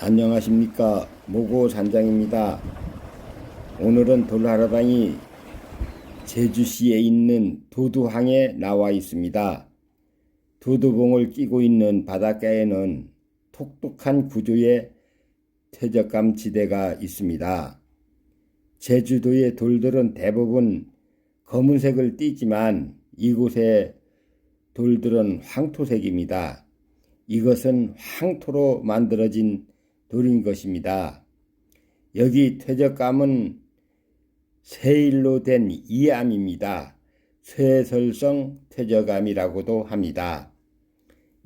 안녕하십니까 모고 산장입니다. 오늘은 돌하라방이 제주시에 있는 도두항에 나와 있습니다. 도두봉을 끼고 있는 바닷가에는 독특한 구조의 퇴적감 지대가 있습니다. 제주도의 돌들은 대부분 검은색을 띠지만 이곳의 돌들은 황토색입니다. 이것은 황토로 만들어진 돌인 것입니다. 여기 퇴적감은 세일로 된 이암입니다. 쇠설성 퇴적암이라고도 합니다.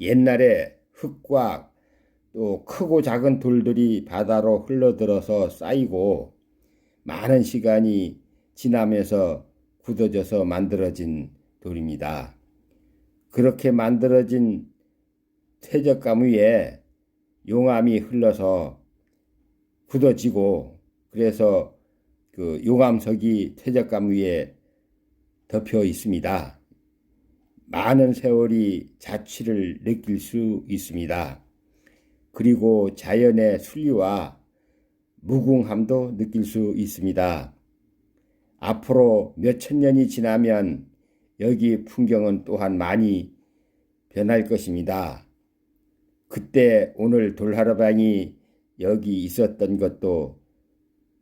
옛날에 흙과 또 크고 작은 돌들이 바다로 흘러들어서 쌓이고 많은 시간이 지나면서 굳어져서 만들어진 돌입니다. 그렇게 만들어진 퇴적감 위에 용암이 흘러서 굳어지고 그래서 그 용암석이 퇴적감 위에 덮여 있습니다. 많은 세월이 자취를 느낄 수 있습니다. 그리고 자연의 순리와 무궁함도 느낄 수 있습니다. 앞으로 몇 천 년이 지나면 여기 풍경은 또한 많이 변할 것입니다. 그때 오늘 돌하라방이 여기 있었던 것도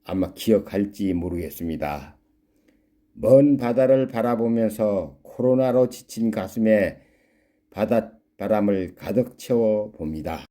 아마 기억할지 모르겠습니다. 먼 바다를 바라보면서 코로나로 지친 가슴에 바닷바람을 가득 채워 봅니다.